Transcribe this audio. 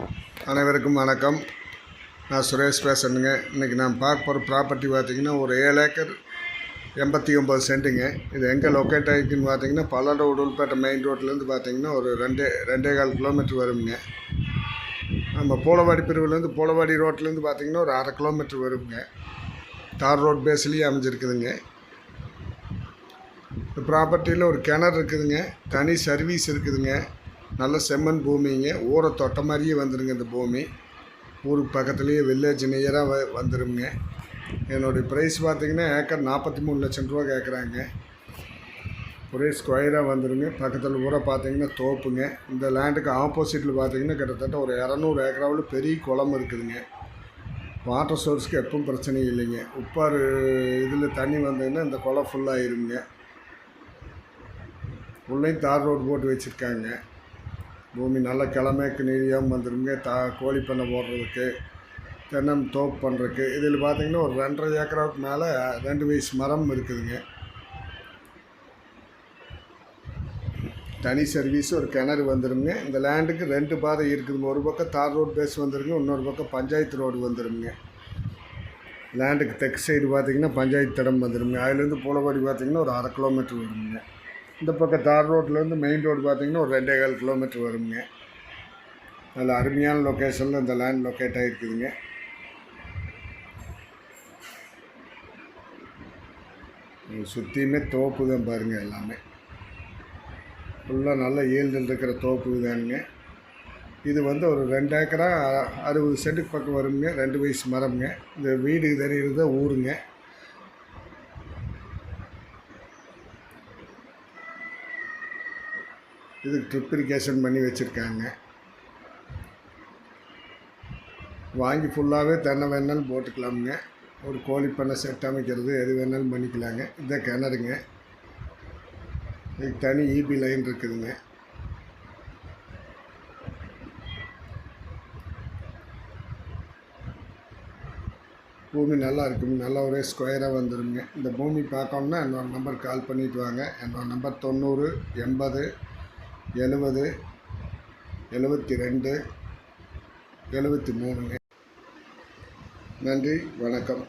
அனைவருக்கும் வணக்கம். நான் சுரேஷ் பேசணுங்க இன்றைக்கி நான் பார்க்க போகிற ப்ராப்பர்ட்டி பார்த்தீங்கன்னா ஒரு ஏழு ஏக்கர் எண்பத்தி ஒம்பது சென்ட்டுங்க. இது எங்கே லொக்கேட் ஆகிருக்குன்னு பார்த்தீங்கன்னா பல்லட உடல்பேட்டை மெயின் ரோட்லேருந்து பார்த்தீங்கன்னா ஒரு ரெண்டே ரெண்டே கால் கிலோமீட்டர் வருங்க. நம்ம போலவாடி பிரிவுலேருந்து போலவாடி ரோட்லேருந்து பார்த்திங்கன்னா ஒரு அரை கிலோமீட்டர் வருங்க. தார் ரோட் பேஸ்லேயே அமைஞ்சிருக்குதுங்க. இந்த ப்ராப்பர்ட்டியில் ஒரு கிணறு இருக்குதுங்க. தனி சர்வீஸ் இருக்குதுங்க. நல்ல செம்மண் பூமிங்க. ஊரை தொட்ட மாதிரியே வந்துடுங்க இந்த பூமி. ஊருக்கு பக்கத்துலேயே வில்லேஜ் நியராக வ வந்துடுங்க என்னுடைய ப்ரைஸ் பார்த்தீங்கன்னா ஏக்கர் நாற்பத்தி மூணு லட்சம் ரூபா கேட்குறாங்க ஒரே ஸ்கொயராக வந்துடுங்க பக்கத்தில் ஊரை பார்த்தீங்கன்னா தோப்புங்க. இந்த லேண்டுக்கு ஆப்போசிட்டில் பார்த்தீங்கன்னா கிட்டத்தட்ட ஒரு இரநூறு ஏக்கராவில் பெரிய குளம் இருக்குதுங்க. வாட்டர் சோர்ஸ்க்கு எப்பவும் பிரச்சனை இல்லைங்க. உப்பாறு இதில் தண்ணி வந்ததுன்னா இந்த குளம் ஃபுல்லாகிருங்க உள்ளேயும் தார் ரோடு போட்டு வச்சுருக்காங்க. பூமி நல்ல கிழமைக்கு நீதியாகவும் வந்துருங்க. தா கோழி பண்ணை போடுறதுக்கு தென்னம் தோப்பு பண்ணுறதுக்கு இதில் பார்த்திங்கன்னா ஒரு ரெண்டரை ஏக்கராவுக்கு மேலே ரெண்டு வயசு மரம் இருக்குதுங்க. தனி சர்வீஸ் ஒரு கிணறு வந்துருங்க. இந்த லேண்டுக்கு ரெண்டு பாதை இருக்குதுங்க. ஒரு பக்கம் தார் ரோடு பேஸ் வந்துருங்க. இன்னொரு பக்கம் பஞ்சாயத்து ரோடு வந்துடுங்க லேண்டுக்கு தெற்கு சைடு பார்த்தீங்கன்னா பஞ்சாயத்து தடம் வந்துருங்க. அதுலேருந்து பூலவாடி பார்த்தீங்கன்னா ஒரு அரை கிலோமீட்டர் வருங்க. இந்த பக்கம் தார் ரோட்லேருந்து மெயின் ரோடு பார்த்தீங்கன்னா ஒரு ரெண்டே கால் கிலோமீட்டர் வருங்க. நல்ல அருமையான லொக்கேஷனில் இந்த லேண்ட் லொக்கேட் ஆகிருக்குதுங்க சுற்றியுமே தோப்பு தான் பாருங்கள் எல்லாமே. ஃபுல்லாக நல்ல ஈல்டில் இருக்கிற தோப்பு தானுங்க. இது வந்து ஒரு ரெண்டு ஏக்கரா அறுபது சென்ட்டுக்கு பக்கம் வருங்க. ரெண்டு வயசு மரம்ங்க. இந்த வீடு தெரிகிறது ஊருங்க. இதுக்கு ட்ரிப் இரிகேஷன் பண்ணி வச்சுருக்காங்க. வாங்கி ஃபுல்லாகவே தென்னை வேணாலும் போட்டுக்கலாமுங்க. ஒரு கோழி பண்ணை செட் அமைக்கிறது எது வேணாலும் பண்ணிக்கலாங்க. இதான் கிணறுங்க. இதுக்கு தனி இபி லைன் இருக்குதுங்க. பூமி நல்லா இருக்குங்க. நல்லா ஒரே ஸ்கொயராக வந்துடுங்க இந்த பூமி பார்க்கணுன்னா என்னோடய நம்பர் கால் பண்ணிவிட்டு வாங்க. என்னோட நம்பர் தொண்ணூறு எண்பது எழுபது எழுபத்தி ரெண்டு எழுபத்தி மூணுங்க நன்றி வணக்கம்.